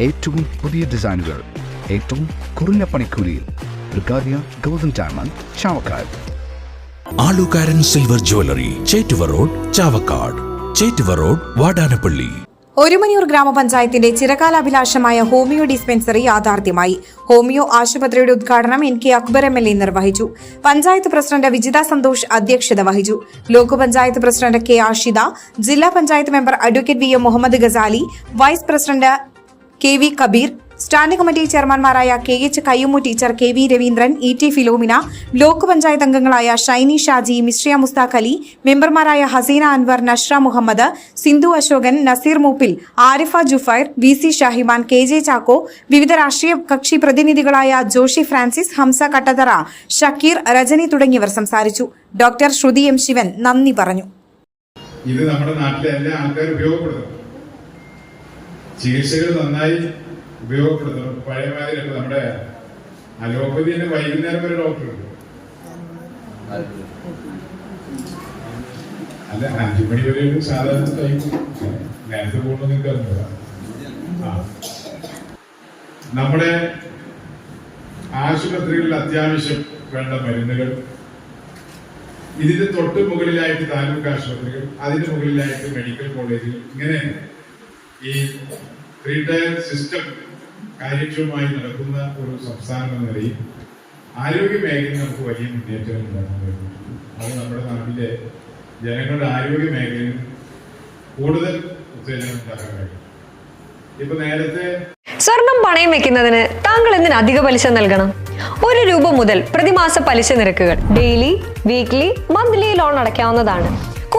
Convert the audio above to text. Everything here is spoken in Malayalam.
ഏറ്റവും പുതിയ ഡിസൈനുകൾ ഏറ്റവും കുറഞ്ഞ പണിക്കൂലിയിൽ ബ്രിഗാദിയ golden diamond Chavakkad. ആലുകാരൻ silver jewellery Chettuva road Chavakkad. Chettuva road Vadanappally. Orumanayur ഗ്രാമപഞ്ചായത്തിന്റെ ചിരകാലാഭിലാഷമായ ഹോമിയോ ഡിസ്പെൻസറി യാഥാർത്ഥ്യമായി. ഹോമിയോ ആശുപത്രിയുടെ ഉദ്ഘാടനം N K Akbar M L A നിർവഹിച്ചു. പഞ്ചായത്ത് പ്രസിഡന്റ് വിജിത സന്തോഷ് അധ്യക്ഷത വഹിച്ചു. Block panchayat president K Ashitha ജില്ലാ panchayat member advocate V M Muhammad Ghazali vice president K V Kabeer standing committee ചെയർമാൻമാരായ K H Kayyumu teacher K V Raveendran E T Philomina block panchayat അംഗങ്ങളായ ഷൈനി ഷാജി മിശ്രിയ മുസ്താഖ് അലി മെമ്പർമാരായ Haseena Anwar Nashra Muhammad Sindhu Ashokan Nazeer Moopil Arifa Jufair V C Shahiman K J Chacko വിവിധ രാഷ്ട്രീയ കക്ഷി പ്രതിനിധികളായ ജോഷി ഫ്രാൻസിസ് ഹംസ കട്ടതറ ഷക്കീർ രജനി തുടങ്ങിയവർ സംസാരിച്ചു. ഡോക്ടർ ശ്രുതി എം ശിവൻ നന്ദി പറഞ്ഞു. ഇത് നമ്മുടെ നാട്ടിലെ എല്ലാ ആൾക്കാരും ഉപയോഗപ്പെടുത്തണം ചികിത്സകൾ നന്നായി ഉപയോഗപ്പെടുത്തണം. പഴയ നമ്മുടെ നമ്മുടെ അലോപ്പതിന്റെ വൈകുന്നേരം വരെ ഡോക്ടർ ഉണ്ട്. അല്ല അഞ്ചു മണി വരെ സാധാരണ ടൈം നേരത്തെ അറിഞ്ഞൂടാ. നമ്മുടെ ആശുപത്രികളിൽ അത്യാവശ്യം വേണ്ട മരുന്നുകൾ. ഇതിന്റെ തൊട്ട് മുകളിലായിട്ട് താലൂക്ക് ആശുപത്രികൾ അതിന് മുകളിലായിട്ട് മെഡിക്കൽ കോളേജുകൾ ഇങ്ങനെ ഈ ത്രീ ടയർ സിസ്റ്റം കാര്യക്ഷമമായി നടക്കുന്ന ഒരു സംസ്ഥാനം എന്ന നിലയിൽ ആരോഗ്യ മേഖലയിൽ നമുക്ക് വലിയ മുന്നേറ്റം കഴിഞ്ഞിട്ടുണ്ട് അത് നമ്മുടെ നാട്ടിലെ ജനങ്ങളുടെ ആരോഗ്യ മേഖലയിൽ കൂടുതൽ ഉത്തേജനം ഉണ്ടാക്കാൻ കഴിയും. ഇപ്പൊ നേരത്തെ സ്വർണം പണയം വെക്കുന്നതിന് താങ്കൾ എന്തിന് അധിക പലിശ നൽകണം? ഒരു രൂപ മുതൽ പ്രതിമാസ പലിശ നിരക്കുകൾ ഡെയിലി വീക്ക്ലി മന്ത്ലി ലോൺ അടയ്ക്കാവുന്നതാണ്.